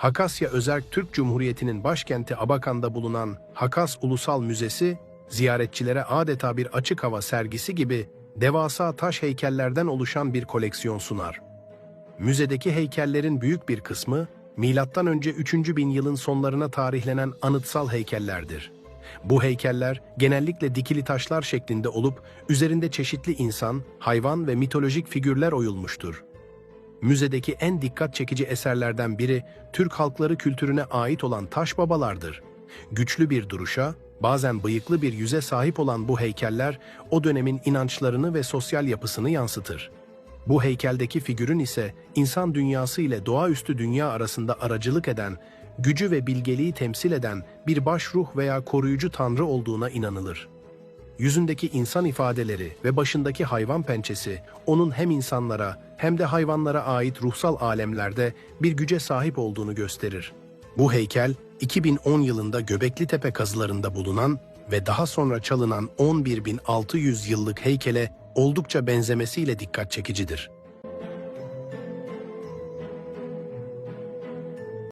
Hakasya Özerk Türk Cumhuriyeti'nin başkenti Abakan'da bulunan Hakas Ulusal Müzesi, ziyaretçilere adeta bir açık hava sergisi gibi devasa taş heykellerden oluşan bir koleksiyon sunar. Müzedeki heykellerin büyük bir kısmı, milattan önce 3. bin yılın sonlarına tarihlenen anıtsal heykellerdir. Bu heykeller genellikle dikili taşlar şeklinde olup üzerinde çeşitli insan, hayvan ve mitolojik figürler oyulmuştur. Müzedeki en dikkat çekici eserlerden biri Türk halkları kültürüne ait olan taş babalardır. Güçlü bir duruşa, bazen bıyıklı bir yüze sahip olan bu heykeller o dönemin inançlarını ve sosyal yapısını yansıtır. Bu heykeldeki figürün ise insan dünyası ile doğaüstü dünya arasında aracılık eden, gücü ve bilgeliği temsil eden bir başruh veya koruyucu tanrı olduğuna inanılır. Yüzündeki insan ifadeleri ve başındaki hayvan pençesi onun hem insanlara hem de hayvanlara ait ruhsal alemlerde bir güce sahip olduğunu gösterir. Bu heykel 2010 yılında Göbekli Tepe kazılarında bulunan ve daha sonra çalınan 11.600 yıllık heykele oldukça benzemesiyle dikkat çekicidir.